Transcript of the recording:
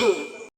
Boom.